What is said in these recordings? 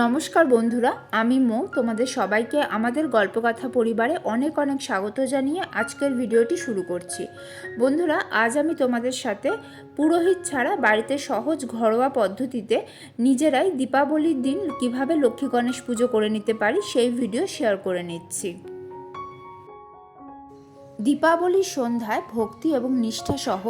নমস্কার বন্ধুরা, আমি মো। তোমাদের সবাইকে আমাদের গল্পকথা পরিবারে অনেক অনেক স্বাগত জানিয়ে আজকের ভিডিওটি শুরু করছি। বন্ধুরা, আজ আমি তোমাদের সাথে পুরোহিত ছাড়া বাড়িতে সহজ ঘরোয়া পদ্ধতিতে নিজেরাই দীপাবলির দিন কীভাবে লক্ষ্মী গণেশ পুজো করে নিতে পারি সেই ভিডিও শেয়ার করে নিচ্ছি। দীপাবলির সন্ধ্যায় ভক্তি এবং নিষ্ঠা সহ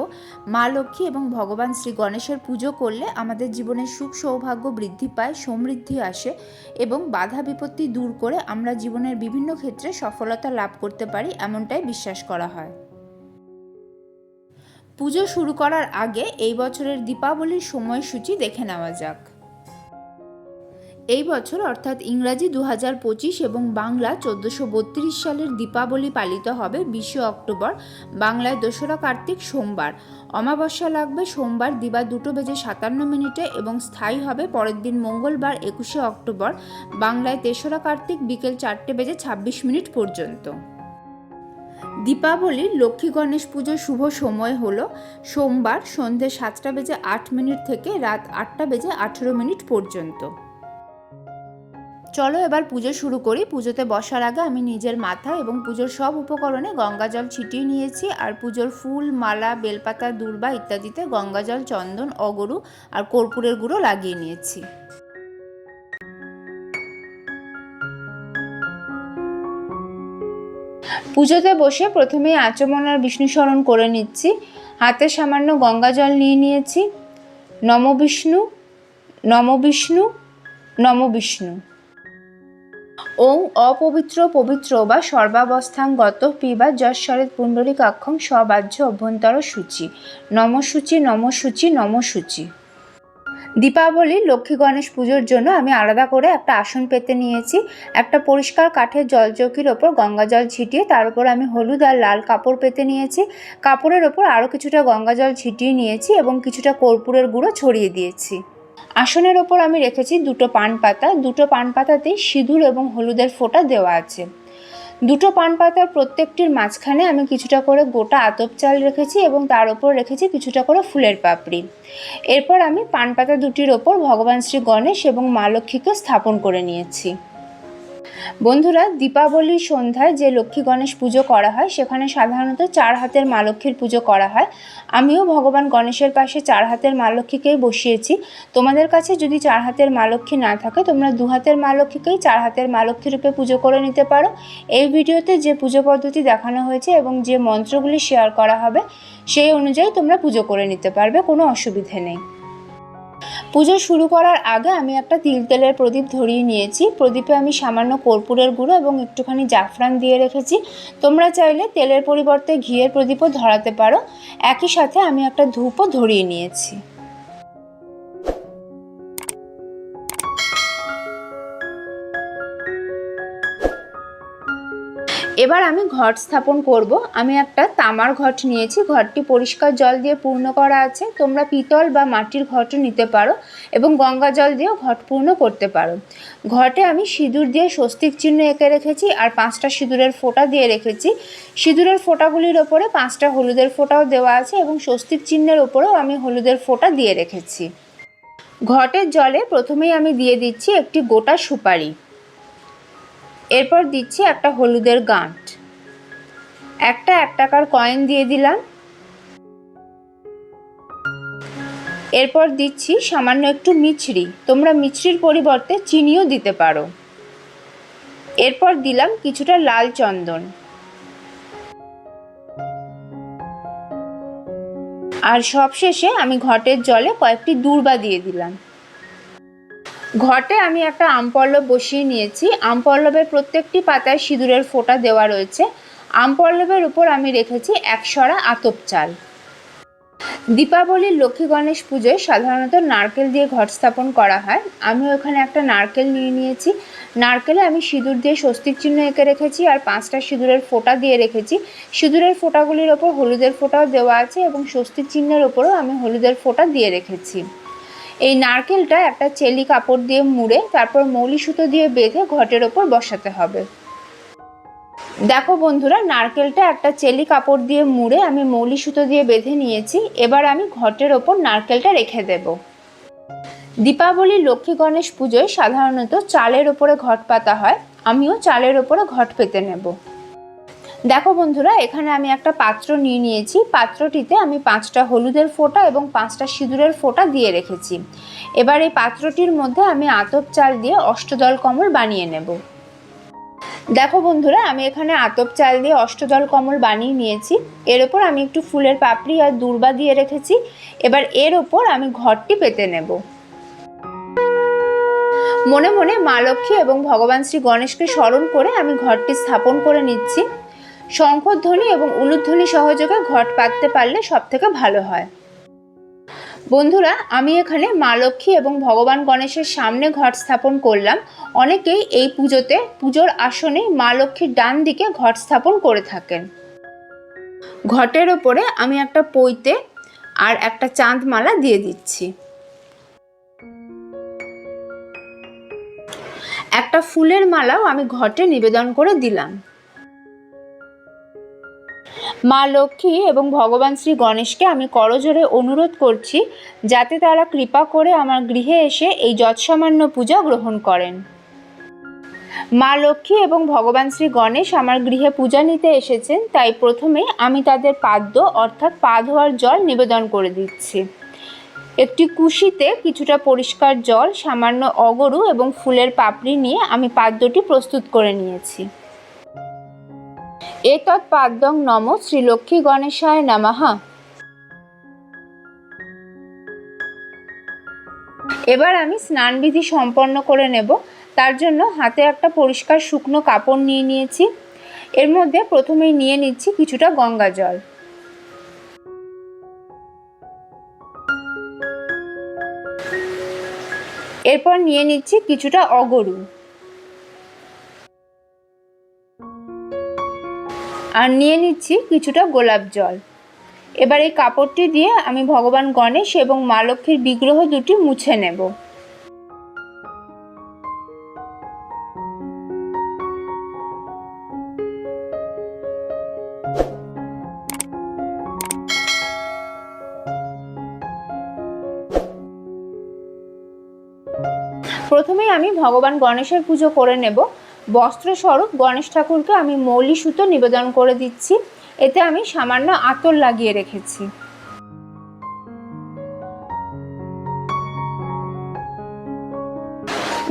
মা লক্ষ্মী এবং ভগবান শ্রী গণেশের পুজো করলে আমাদের জীবনের সুখ সৌভাগ্য বৃদ্ধি পায়, সমৃদ্ধি আসে এবং বাধা বিপত্তি দূর করে আমরা জীবনের বিভিন্ন ক্ষেত্রে সফলতা লাভ করতে পারি এমনটাই বিশ্বাস করা হয়। পুজো শুরু করার আগে এই বছরের দীপাবলির সময়সূচি দেখে নেওয়া যাক। এই বছর অর্থাৎ ইংরাজি দু হাজার পঁচিশ এবং বাংলা চোদ্দোশো বত্রিশ সালের দীপাবলি পালিত হবে বিশে অক্টোবর, বাংলায় দোসরা কার্তিক সোমবার। অমাবস্যা লাগবে সোমবার, দিবা দুটো বেজে সাতান্ন মিনিটে এবং স্থায়ী হবে পরের দিন মঙ্গলবার, একুশে অক্টোবর, বাংলায় তেসরা কার্তিক বিকেল চারটে বেজে ছাব্বিশ মিনিট পর্যন্ত। দীপাবলির লক্ষ্মী গণেশ পুজোর শুভ সময় হল সোমবার সন্ধে সাতটা বেজে আট মিনিট থেকে রাত আটটা বেজে আঠেরো মিনিট পর্যন্ত। চলো এবার পুজো শুরু করি। পুজোতে বসার আগে আমি নিজের মাথা এবং পুজোর সব উপকরণে গঙ্গা জল ছিটিয়ে নিয়েছি আর পুজোর ফুল, মালা, বেলপাতা, দূর্বা ইত্যাদিতে গঙ্গা জল, চন্দন, অগরু আর কর্পূরের গুঁড়ো লাগিয়ে নিয়েছি। পুজোতে বসে প্রথমেই আচমন আর বিষ্ণু স্মরণ করে নিচ্ছি। হাতে সামান্য গঙ্গা জল নিয়ে নিয়েছি। নম বিষ্ণু নম বিষ্ণু নম বিষ্ণু। ওং অপবিত্র পবিত্র বা সর্বাবস্থাঙ্গত পিবা যশ্বরেত পুণ্ডরিকাক্ষং সবাহ্য অভ্যন্তর সূচি। নমসূচি নমসূচি নমসূচি। দীপাবলি, লক্ষ্মী গণেশ পুজোর জন্য আমি আলাদা করে একটা আসন পেতে নিয়েছি। একটা পরিষ্কার কাঠের জলচৌকির ওপর গঙ্গা জল ছিটিয়ে তার উপর আমি হলুদ আর লাল কাপড় পেতে নিয়েছি। কাপড়ের ওপর আরও কিছুটা গঙ্গা জল ছিটিয়ে নিয়েছি এবং কিছুটা কর্পূরের গুঁড়ো ছড়িয়ে দিয়েছি। আসনের ওপর আমি রেখেছি দুটো পান পাতা। দুটো পান পাতাতে সিঁদুর এবং হলুদের ফোঁটা দেওয়া আছে। দুটো পান পাতার প্রত্যেকটির মাঝখানে আমি কিছুটা করে গোটা আতপ চাল রেখেছি এবং তার ওপর রেখেছি কিছুটা করে ফুলের পাপড়ি। এরপর আমি পান পাতা দুটির ওপর ভগবান শ্রী গণেশ এবং মা লক্ষ্মীকে স্থাপন করে নিয়েছি। বন্ধুরা, দীপাবলির সন্ধ্যায় যে লক্ষ্মী গণেশ পুজো করা হয়, সেখানে সাধারণত চার হাতের মা লক্ষ্মীর পুজো করা হয়। আমিও ভগবান গণেশের পাশে চার হাতের মা লক্ষ্মীকেই বসিয়েছি। তোমাদের কাছে যদি চার হাতের মা লক্ষ্মী না থাকে, তোমরা দু হাতের মা লক্ষ্মীকেই চার হাতের মা লক্ষ্মী রূপে পুজো করে নিতে পারো। এই ভিডিওতে যে পুজো পদ্ধতি দেখানো হয়েছে এবং যে মন্ত্রগুলি শেয়ার করা হবে, সেই অনুযায়ী তোমরা পুজো করে নিতে পারবে, কোনো অসুবিধে নেই। পুজো শুরু করার আগে আমি একটা তিল তেলের প্রদীপ ধরিয়ে নিয়েছি। প্রদীপে আমি সামান্য কর্পূরের গুঁড়ো এবং একটুখানি জাফরান দিয়ে রেখেছি। তোমরা চাইলে তেলের পরিবর্তে ঘিয়ের প্রদীপও ধরাতে পারো। একই সাথে আমি একটা ধূপও ধরিয়ে নিয়েছি। এবার আমি ঘট স্থাপন করব। আমি একটা তামার ঘট নিয়েছি। ঘরটি পরিষ্কার জল দিয়ে পূর্ণ করা আছে। তোমরা পিতল বা মাটির ঘটও নিতে পারো এবং গঙ্গা জল দিয়েও ঘট পূর্ণ করতে পারো। ঘটে আমি সিঁদুর দিয়ে স্বস্তিক চিহ্ন এঁকে রেখেছি আর পাঁচটা সিঁদুরের ফোঁটা দিয়ে রেখেছি। সিঁদুরের ফোঁটাগুলির ওপরে পাঁচটা হলুদের ফোঁটাও দেওয়া আছে এবং স্বস্তিক চিহ্নের ওপরেও আমি হলুদের ফোঁটা দিয়ে রেখেছি। ঘটের জলে প্রথমেই আমি দিয়ে দিচ্ছি একটি গোটা সুপারি। এরপর দিচ্ছি একটা হলুদের গাঁট। একটা এক টাকার কয়েন দিয়ে দিলাম। এরপর দিচ্ছি সামান্য একটু মিছরি। তোমরা মিছরির পরিবর্তে চিনিও দিতে পারো। এরপর দিলাম কিছুটা লাল চন্দন। আর সবশেষে আমি ঘটের জলে কয়েকটি দূর্বা দিয়ে দিলাম। ঘটে আমি একটা আমপল্লব বসিয়ে নিয়েছি। আমপল্লবের প্রত্যেকটি পাতায় সিঁদুরের ফোঁটা দেওয়া রয়েছে। আমপল্লবের উপর আমি রেখেছি একশরা আতপ চাল। দীপাবলির লক্ষ্মী গণেশ পুজোয় সাধারণত নারকেল দিয়ে ঘট স্থাপন করা হয়। আমি ওখানে একটা নারকেল নিয়ে নিয়েছি। নারকেলে আমি সিঁদুর দিয়ে স্বস্তিক চিহ্ন এঁকে রেখেছি আর পাঁচটা সিঁদুরের ফোঁটা দিয়ে রেখেছি। সিঁদুরের ফোঁটাগুলির ওপর হলুদের ফোঁটাও দেওয়া আছে এবং স্বস্তিক চিহ্নের ওপরেও আমি হলুদের ফোঁটা দিয়ে রেখেছি। এই নারকেলটা একটা চেলি কাপড় দিয়ে মুড়ে তারপর মৌলি সুতো দিয়ে বেঁধে ঘটের ওপর বসাতে হবে। দেখো বন্ধুরা, নারকেলটা একটা চেলি কাপড় দিয়ে মুড়ে আমি মৌলি সুতো দিয়ে বেঁধে নিয়েছি, এবার আমি ঘটের ওপর নারকেলটা রেখে দেব। দীপাবলি, লক্ষ্মী গণেশ পুজোয় সাধারণত চালের ওপরে ঘট পাতা হয়, আমিও চালের ওপরে ঘট পেতে নেব। দেখো বন্ধুরা, এখানে আমি একটা পাত্র নিয়ে নিয়েছি। পাত্রটিতে আমি পাঁচটা হলুদের ফোঁটা এবং পাঁচটা সিঁদুরের ফোঁটা দিয়ে রেখেছি। এবার এই পাত্রটির মধ্যে আমি আতপ চাল দিয়ে অষ্টদল কমল বানিয়ে নেব। দেখো বন্ধুরা, আমি এখানে আতপ চাল দিয়ে অষ্টদল কমল বানিয়ে নিয়েছি। এর ওপর আমি একটু ফুলের পাপড়ি আর দূর্বা দিয়ে রেখেছি। এবার এর ওপর আমি ঘরটি পেতে নেব। মনে মনে মা লক্ষ্মী এবং ভগবান শ্রী গণেশকে স্মরণ করে আমি ঘরটি স্থাপন করে নিচ্ছি। শঙ্খধ্বনি এবং উলুধ্বনি সহযোগে ঘট পাততে পারলে সব থেকে ভালো হয়। বন্ধুরা, আমি এখানে মা লক্ষ্মী এবং ভগবান গণেশের সামনে ঘট স্থাপন করলাম। অনেকেই এই পুজোতে, পুজোর আসনে মা লক্ষ্মীর ডান দিকে ঘট স্থাপন করে থাকেন। ঘটের ওপরে আমি একটা পইতে আর একটা চাঁদমালা দিয়ে দিচ্ছি। একটা ফুলের মালাও আমি ঘটে নিবেদন করে দিলাম। মা লক্ষ্মী এবং ভগবান শ্রী গণেশকে আমি করজোরে অনুরোধ করছি যাতে তারা কৃপা করে আমার গৃহে এসে এই যৎসামান্য পূজা গ্রহণ করেন। মা লক্ষ্মী এবং ভগবান শ্রী গণেশ আমার গৃহে পূজা নিতে এসেছেন, তাই প্রথমে আমি তাদের পাদ্য অর্থাৎ পা ধোয়ার জল নিবেদন করে দিচ্ছি। একটি কুশিতে কিছুটা পরিষ্কার জল, সামান্য অগরু এবং ফুলের পাপড়ি নিয়ে আমি পাদ্যটি প্রস্তুত করে নিয়েছি। এতৎ পাদ্যং নম শ্রীলক্ষ্মী গণেশায় নামাহা এবার আমি স্নানবিধি সম্পন্ন করে নেব। তার জন্য হাতে একটা পরিষ্কার শুকনো কাপড় নিয়ে নিয়েছি। এর মধ্যে প্রথমেই নিয়ে নিচ্ছি কিছুটা গঙ্গা জল। এরপর নিয়ে নিচ্ছি কিছুটা অগরু। আর নিয়ে নিচ্ছি কিছুটা গোলাপ জল। এবার এই কাপড়টি দিয়ে আমি ভগবান গণেশ এবং মা লক্ষ্মীর বিগ্রহ দুটি মুছে নেব। প্রথমেই আমি ভগবান গণেশের পুজো করে নেব। বস্ত্রস্বরূপ গণেশ ঠাকুরকে আমি মৌলি সুতো নিবেদন করে দিচ্ছি। এতে আমি সামান্য আতর লাগিয়ে রেখেছি।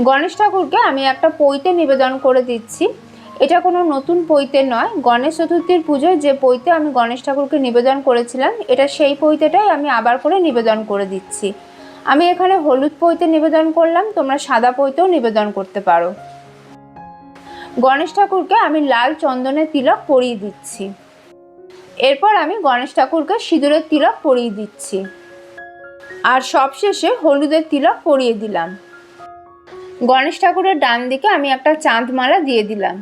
গণেশ ঠাকুরকে আমি একটা পৈতে নিবেদন করে দিচ্ছি। এটা কোনো নতুন পৈতে নয়। গণেশ চতুর্থীর পুজোয় যে পৈতে আমি গণেশ ঠাকুরকে নিবেদন করেছিলাম, এটা সেই পৈতেটাই আমি আবার করে নিবেদন করে দিচ্ছি। আমি এখানে হলুদ পৈতে নিবেদন করলাম, তোমরা সাদা পৈতেও নিবেদন করতে পারো। গণেশ ঠাকুরকে আমি লাল চন্দনের তিলক পরিয়ে দিচ্ছি। এরপর আমি গণেশ ঠাকুরকে সিঁদুরের তিলক পরিয়ে দিচ্ছি। আর সবশেষে হলুদের তিলক পরিয়ে দিলাম। গণেশ ঠাকুরের ডান দিকে আমি একটা চাঁদমালা দিয়ে দিলাম।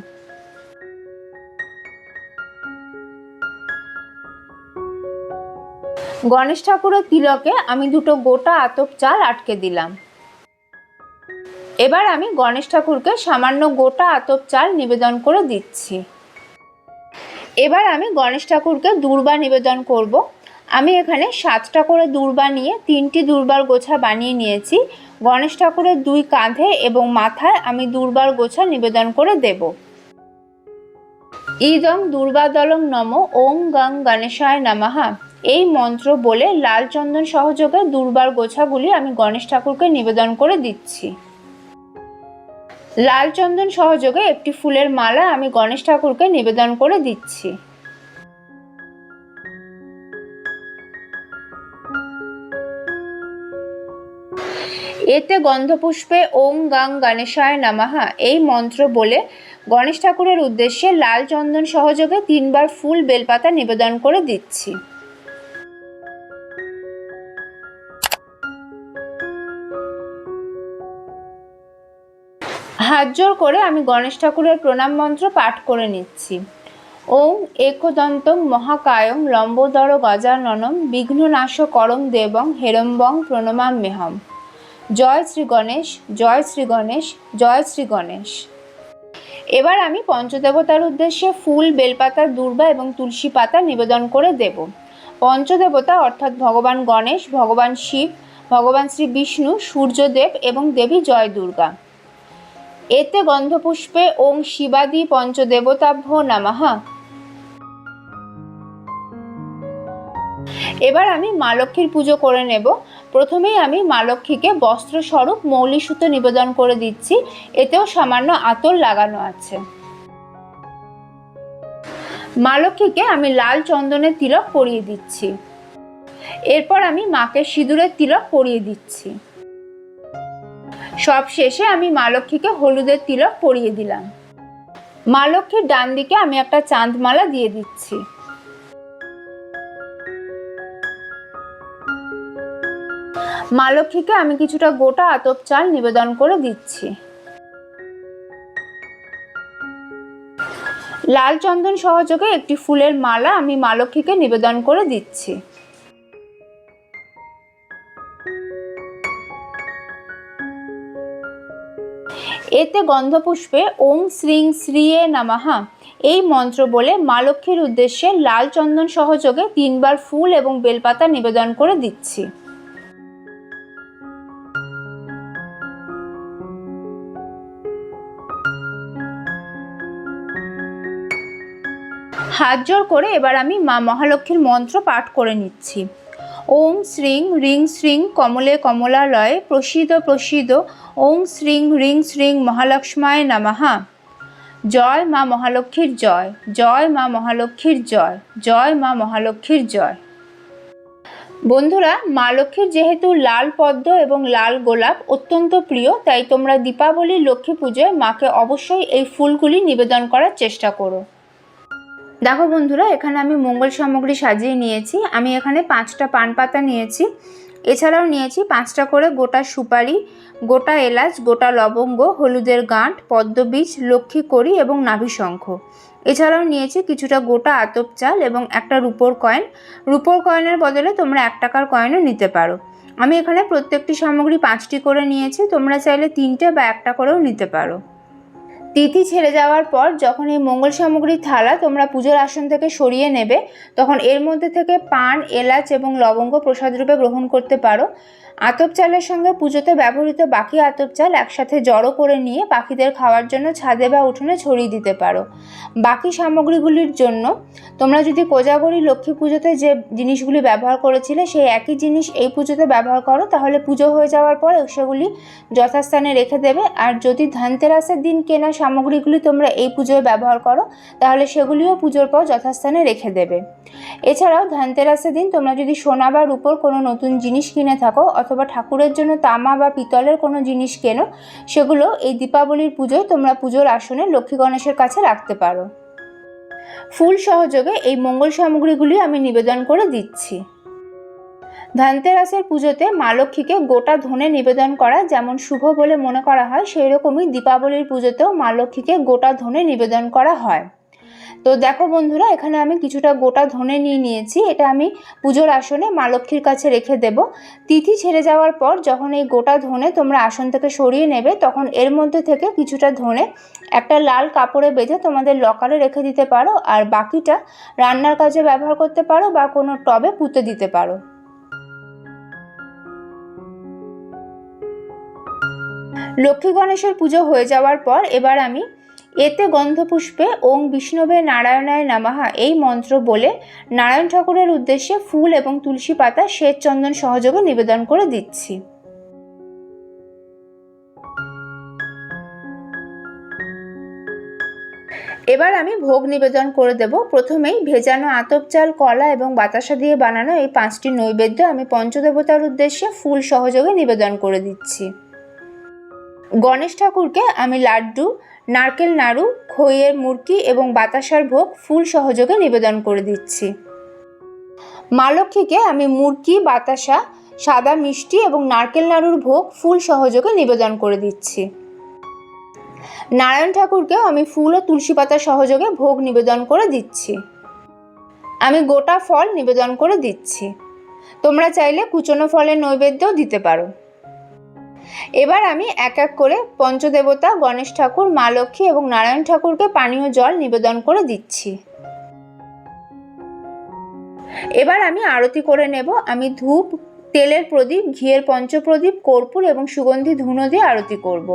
গণেশ ঠাকুরের তিলকে আমি দুটো গোটা আতপ চাল আটকে দিলাম। এবার আমি গণেশ ঠাকুরকে সামান্য গোটা আতপ চাল নিবেদন করে দিচ্ছি। এবার আমি গণেশ ঠাকুরকে দুর্বা নিবেদন করব। আমি এখানে সাতটা করে দুর্বা নিয়ে তিনটি দুর্বার গোছা বানিয়ে নিয়েছি। গণেশ ঠাকুরের দুই কাঁধে এবং মাথায় আমি দুর্বার গোছা নিবেদন করে দেব। ইদং দুর্বাদলং নম, ওম গং গণেশায় নামাহা এই মন্ত্র বলে লাল চন্দন সহযোগে দুর্বার গোছাগুলি আমি গণেশ ঠাকুরকে নিবেদন করে দিচ্ছি। লাল চন্দন সহযোগে একটি ফুলের মালা আমি গণেশ ঠাকুরকে নিবেদন করে দিচ্ছি। এতে গন্ধপুষ্পে ওম গাং গণেশায় নামাহা এই মন্ত্র বলে গণেশ ঠাকুরের উদ্দেশ্যে লাল চন্দন সহযোগে তিনবার ফুল বেলপাতা নিবেদন করে দিচ্ছি। হাত জোর করে আমি গণেশ ঠাকুরের প্রণাম মন্ত্র পাঠ করে নিচ্ছি। ওম একদন্তং মহাকায়ং লম্বোদর গজাননম বিঘ্ননাশ করম দেবং হেরম্বং প্রণমাম মেহম জয় শ্রী গণেশ, জয় শ্রী গণেশ, জয় শ্রী গণেশ। এবার আমি পঞ্চদেবতার উদ্দেশ্যে ফুল, বেলপাতা, দুর্বা এবং তুলসী পাতা নিবেদন করে দেব। পঞ্চদেবতা অর্থাৎ ভগবান গণেশ, ভগবান শিব, ভগবান শ্রী বিষ্ণু, সূর্যদেব এবং দেবী জয় দুর্গা এতে গন্ধপুষ্পে ওং শিবাদি পঞ্চদেবতাভ্য নামাহা। এবার আমি মা লক্ষ্মীর পুজো করে নেব। প্রথমেই আমি মা লক্ষ্মীকে বস্ত্রস্বরূপ মৌলি সুতো নিবেদন করে দিচ্ছি। এতেও সামান্য আতর লাগানো আছে। মা লক্ষ্মীকে আমি লাল চন্দনের তিলক পরিয়ে দিচ্ছি। এরপর আমি মাকে সিঁদুরের তিলক পরিয়ে দিচ্ছি। সব শেষে আমি মা লক্ষ্মীকে হলুদের তিলক পরিয়ে দিলাম। মা লক্ষ্মীর ডান দিকে আমি একটা চাঁদমালা দিয়ে দিচ্ছি। মা লক্ষ্মীকে আমি কিছুটা গোটা আতপ চাল নিবেদন করে দিচ্ছি। লাল চন্দন সহযোগে একটি ফুলের মালা আমি মা লক্ষ্মীকে নিবেদন করে দিচ্ছি। এতে গন্ধপুষ্পে ওং শ্রীং শ্রীয়ে নামাহা এই মন্ত্র বলে মা লক্ষ্মীর উদ্দেশ্যে লাল চন্দন সহযোগে তিনবার ফুল এবং বেলপাতা নিবেদন করে দিচ্ছি। হাত জোর করে এবার আমি মা মহালক্ষ্মীর মন্ত্র পাঠ করে নিচ্ছি। ওং শ্রীং রিং শ্রীং কমলে কমলালয়ে প্রসিদ প্রসিদ ওং শ্রীং রিং শ্রীং মহালক্ষ্মায় নামাহা জয় মা মহালক্ষ্মীর জয় জয় মা মহালক্ষ্মীর জয় জয় মা মহালক্ষ্মীর জয়। বন্ধুরা, মা লক্ষ্মীর যেহেতু লাল পদ্ম এবং লাল গোলাপ অত্যন্ত প্রিয়, তাই তোমরা দীপাবলির লক্ষ্মী পুজোয় মাকে অবশ্যই এই ফুলগুলি নিবেদন করার চেষ্টা করো। দেখো বন্ধুরা, এখানে আমি মঙ্গল সামগ্রী সাজিয়ে নিয়েছি। আমি এখানে পাঁচটা পান পাতা নিয়েছি। এছাড়াও নিয়েছি পাঁচটা করে গোটা সুপারি, গোটা এলাচ, গোটা লবঙ্গ, হলুদের গাঁট পদ্মবীজ লক্ষ্মী কড়ি এবং নাভি শঙ্খ। এছাড়াও নিয়েছি কিছুটা গোটা আতপ চাল এবং একটা রুপোর কয়েন। রুপোর কয়েনের বদলে তোমরা এক টাকার কয়েনও নিতে পারো। আমি এখানে প্রত্যেকটি সামগ্রী পাঁচটি করে নিয়েছি। তোমরা চাইলে তিনটে বা একটা করেও নিতে পারো। তিথি ছেড়ে যাওয়ার পর যখন এই মঙ্গল সামগ্রীর থালা তোমরা পুজোর আসন থেকে সরিয়ে নেবে, তখন এর মধ্যে থেকে পান, এলাচ এবং লবঙ্গ প্রসাদ রূপে গ্রহণ করতে পারো। আতপ চালের সঙ্গে পুজোতে ব্যবহৃত বাকি আতপ চাল একসাথে জড়ো করে নিয়ে পাখিদের খাওয়ার জন্য ছাদে বা উঠোনে ছড়িয়ে দিতে পারো। বাকি সামগ্রীগুলির জন্য তোমরা যদি কোজাগরি লক্ষ্মী পুজোতে যে জিনিসগুলি ব্যবহার করেছিলে, সেই একই জিনিস এই পুজোতে ব্যবহার করো, তাহলে পুজো হয়ে যাওয়ার পর সেগুলি যথাস্থানে রেখে দেবে। আর যদি ধানতেরাসের দিন কেনা সামগ্রীগুলি তোমরা এই পুজোয় ব্যবহার করো, তাহলে সেগুলিও পুজোর পর যথাস্থানে রেখে দেবে। এছাড়াও ধানতেরাসের দিন তোমরা যদি সোনা বা রূপোর কোনো নতুন জিনিস কিনে থাকো অথবা ঠাকুরের জন্য তামা বা পিতলের কোনো জিনিস কেনো, সেগুলো এই দীপাবলির পুজোয় তোমরা পুজোর আসনে লক্ষ্মী গণেশের কাছে রাখতে পারো। ফুল সহযোগে এই মঙ্গল সামগ্রীগুলি আমি নিবেদন করে দিচ্ছি। ধানতেরাসের পুজোতে মা লক্ষ্মীকে গোটা ধনে নিবেদন করা যেমন শুভ বলে মনে করা হয় সেই রকমই দীপাবলির পুজোতেও মা লক্ষ্মীকে গোটা ধনে নিবেদন করা হয়। তো দেখো বন্ধুরা, এখানে আমি কিছুটা গোটা ধনে নিয়ে নিয়েছি। এটা আমি পুজোর আসনে মা লক্ষ্মীর কাছে রেখে দেব। তিথি ছেড়ে যাওয়ার পর যখন এই গোটা ধনে তোমরা আসন থেকে সরিয়ে নেবে, তখন এর মধ্যে থেকে কিছুটা ধনে একটা লাল কাপড়ে বেঁধে তোমাদের লকারে রেখে দিতে পারো। আর বাকিটা রান্নার কাজে ব্যবহার করতে পারো বা কোনো টবে পুঁতে দিতে পারো। লক্ষ্মী গণেশের পুজো হয়ে যাওয়ার পর এবার আমি এতে গন্ধপুষ্পে ওং বিষ্ণবে নারায়ণায় নামাহা এই মন্ত্র বলে নারায়ণ ঠাকুরের উদ্দেশ্যে ফুল এবং তুলসী পাতা, শ্বেত চন্দন সহযোগে নিবেদন করে দিচ্ছি। এবার আমি ভোগ নিবেদন করে দেব। প্রথমেই ভেজানো আতপ চাল, কলা এবং বাতাসা দিয়ে বানানো এই পাঁচটি নৈবেদ্য আমি পঞ্চদেবতার উদ্দেশ্যে ফুল সহযোগে নিবেদন করে দিচ্ছি। গণেশ ঠাকুরকে আমি লাড্ডু নারকেল নাড়ু, খইয়ের মুরকি এবং বাতাসার ভোগ ফুল সহযোগে নিবেদন করে দিচ্ছি। মা লক্ষ্মীকে আমি মুরকি, বাতাসা, সাদা মিষ্টি এবং নারকেল নাড়ুর ভোগ ফুল সহযোগে নিবেদন করে দিচ্ছি। নারায়ণ ঠাকুরকেও আমি ফুল ও তুলসী পাতা সহযোগে ভোগ নিবেদন করে দিচ্ছি। আমি গোটা ফল নিবেদন করে দিচ্ছি। তোমরা চাইলে কুচনো ফলের নৈবেদ্যও দিতে পারো। এবার আমি এক এক করে পঞ্চদেবতা, গণেশ ঠাকুর, মা লক্ষ্মী এবং নারায়ণ ঠাকুরকে পানীয় জল নিবেদন করে দিচ্ছি এবার আমি আরতি করে নেব আমি ধূপ, তেলের প্রদীপ, ঘিয়ের পঞ্চপ্রদীপ, কর্পূর এবং সুগন্ধি ধুনো দিয়ে আরতি করব।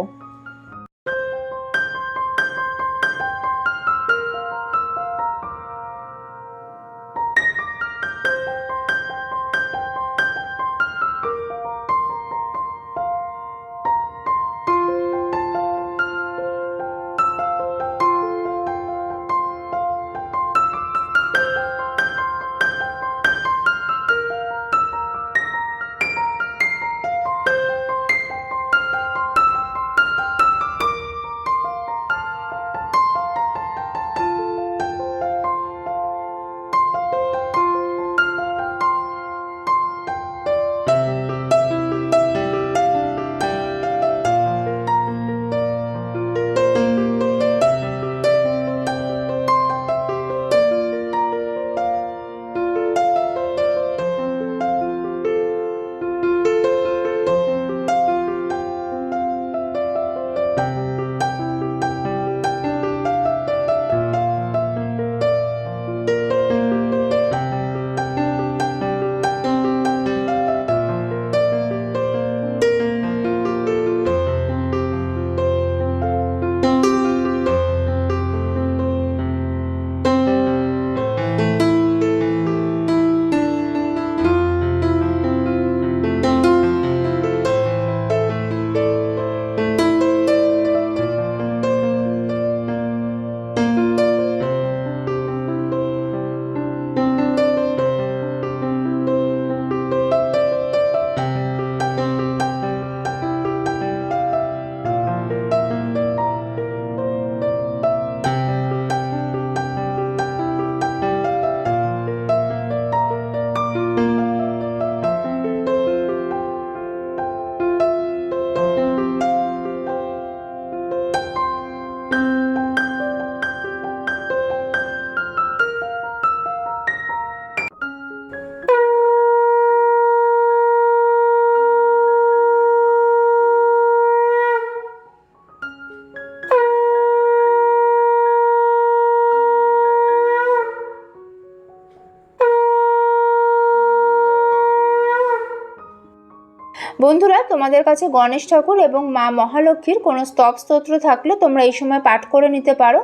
বন্ধুরা, তোমাদের কাছে গণেশ ঠাকুর এবং মা মহালক্ষ্মীর কোনো স্তব স্তোত্র থাকলে তোমরা এই সময় পাঠ করে নিতে পারো।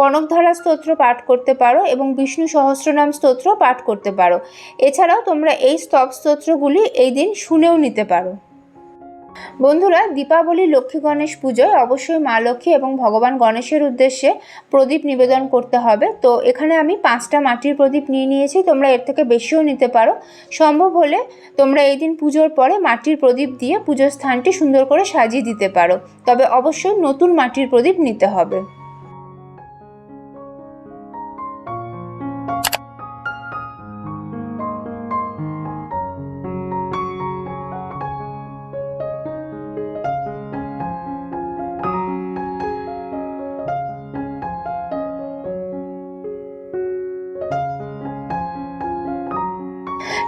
কনকধারা স্তোত্র পাঠ করতে পারো এবং বিষ্ণু সহস্রনাম স্তোত্র পাঠ করতে পারো। এছাড়াও তোমরা এই স্তব স্তোত্রগুলি এই দিন শুনেও নিতে পারো। বন্ধুরা, দীপাবলি, লক্ষ্মী গণেশ পুজোয় অবশ্যই মা লক্ষ্মী এবং ভগবান গণেশের উদ্দেশ্যে প্রদীপ নিবেদন করতে হবে। তো এখানে আমি পাঁচটা মাটির প্রদীপ নিয়ে নিয়েছি, তোমরা এর থেকে বেশিও নিতে পারো। সম্ভব হলে তোমরা এই দিন পুজোর পরে মাটির প্রদীপ দিয়ে পুজোর স্থানটি সুন্দর করে সাজিয়ে দিতে পারো। তবে অবশ্যই নতুন মাটির প্রদীপ নিতে হবে।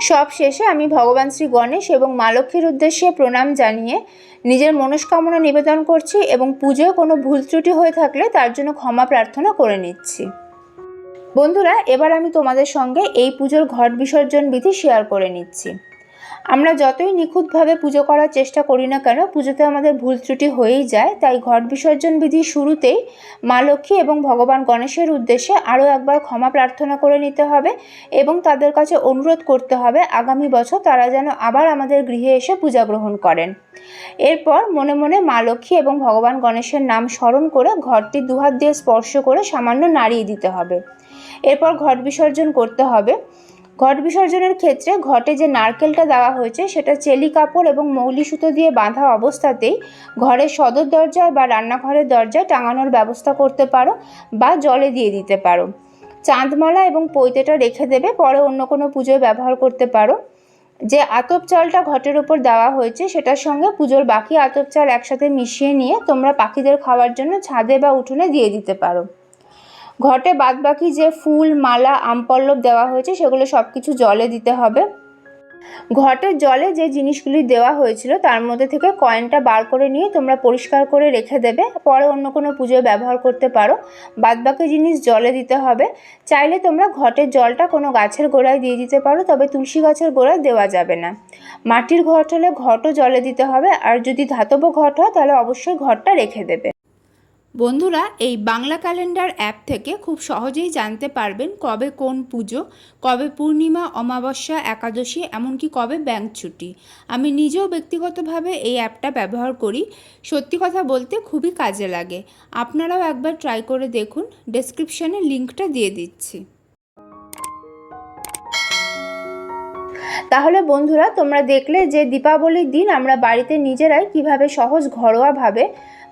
সব শেষে আমি ভগবান শ্রী গণেশ এবং মা লক্ষ্মীর উদ্দেশ্যে প্রণাম জানিয়ে নিজের মনস্কামনা নিবেদন করছি এবং পুজোয় কোনো ভুল ত্রুটি হয়ে থাকলে তার জন্য ক্ষমা প্রার্থনা করে নিচ্ছি। বন্ধুরা, এবার আমি তোমাদের সঙ্গে এই পুজোর ঘট বিসর্জন বিধি শেয়ার করে নিচ্ছি। আমরা যতই নিখুঁতভাবে পুজো করার চেষ্টা করি না কেন, পুজোতে আমাদের ভুল ত্রুটি হয়েই যায়। তাই ঘট বিসর্জন বিধি শুরুতেই মা লক্ষ্মী এবং ভগবান গণেশের উদ্দেশ্যে আরও একবার ক্ষমা প্রার্থনা করে নিতে হবে এবং তাদের কাছে অনুরোধ করতে হবে, আগামী বছর তারা যেন আবার আমাদের গৃহে এসে পূজা গ্রহণ করেন। এরপর মনে মনে মা লক্ষ্মী এবং ভগবান গণেশের নাম স্মরণ করে ঘরটি দুহাত দিয়ে স্পর্শ করে সামান্য নাড়িয়ে দিতে হবে। এরপর ঘট বিসর্জন করতে হবে। ঘট বিসর্জনের ক্ষেত্রে ঘটে যে নারকেলটা দেওয়া হয়েছে, সেটা চেলি কাপড় এবং মৌলি সুতো দিয়ে বাঁধা অবস্থাতেই ঘরের সদর দরজায় বা রান্নাঘরের দরজায় টাঙানোর ব্যবস্থা করতে পারো বা জলে দিয়ে দিতে পারো। চাঁদমালা এবং পৈতেটা রেখে দেবে, পরে অন্য কোনো পুজোয় ব্যবহার করতে পারো। যে আতপ চালটা ঘটের ওপর দেওয়া হয়েছে, সেটার সঙ্গে পুজোর বাকি আতপ চাল একসাথে মিশিয়ে নিয়ে তোমরা পাখিদের খাওয়ার জন্য ছাদে বা উঠোনে দিয়ে দিতে পারো। ঘটে বাদবাকি যে ফুল, মালা, আমপল্লব দেওয়া হয়েছে, সেগুলো সব কিছু জলে দিতে হবে। ঘটের জলে যে জিনিসগুলি দেওয়া হয়েছিল, তার মধ্যে থেকে কয়েনটা বার করে নিয়ে তোমরা পরিষ্কার করে রেখে দেবে। পরে অন্য কোনো পুজোয় ব্যবহার করতে পারো। বাদবাকি জিনিস জলে দিতে হবে। চাইলে তোমরা ঘটের জলটা কোনো গাছের গোড়ায় দিয়ে দিতে পারো, তবে তুলসী গাছের গোড়ায় দেওয়া যাবে না। মাটির ঘট হলে ঘটও জলে দিতে হবে, আর যদি ধাতব ঘট হয়, তাহলে অবশ্যই ঘরটা রেখে দেবে। বন্ধুরা, এই বাংলা ক্যালেন্ডার অ্যাপ থেকে খুব সহজেই জানতে পারবেন কবে কোন পুজো, কবে পূর্ণিমা, অমাবস্যা, একাদশী, এমনকি কবে ব্যাংক ছুটি। আমি নিজেও ব্যক্তিগতভাবে এই অ্যাপটা ব্যবহার করি। সত্যি কথা বলতে খুবই কাজে লাগে। আপনারাও একবার ট্রাই করে দেখুন। ডেসক্রিপশানে লিঙ্কটা দিয়ে দিচ্ছি। তাহলে বন্ধুরা, তোমরা দেখলে যে দীপাবলির দিন আমরা বাড়িতে নিজেরাই কীভাবে সহজ ঘরোয়াভাবে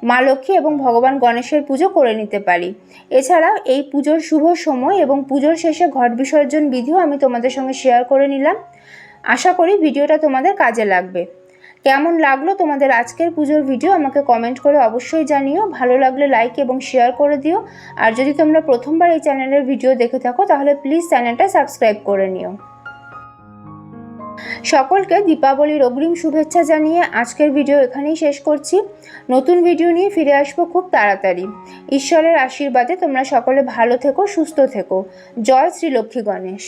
মা লক্ষ্মী এবং ভগবান গণেশের পুজো করে নিতে পারি। এছাড়াও এই পুজোর শুভ সময় এবং পুজোর শেষে ঘট বিসর্জন বিধিও আমি তোমাদের সঙ্গে শেয়ার করে নিলাম। আশা করি ভিডিওটা তোমাদের কাজে লাগবে। কেমন লাগল তোমাদের আজকের পুজোর ভিডিও আমাকে কমেন্ট করে অবশ্যই জানিও। ভালো লাগলে লাইক এবং শেয়ার করে দিও। আর যদি তোমরা প্রথমবার এই চ্যানেলের ভিডিও দেখে থাকো, তাহলে প্লিজ চ্যানেলটা সাবস্ক্রাইব করে নিও। সকলকে দীপাবলির অগ্রিম শুভেচ্ছা জানিয়ে আজকের ভিডিও এখানেই শেষ করছি। নতুন ভিডিও নিয়ে ফিরে আসব খুব তাড়াতাড়ি। ঈশ্বরের আশীর্বাদে তোমরা সকলে ভালো থেকো, সুস্থ থেকো। জয় শ্রী লক্ষ্মী গণেশ।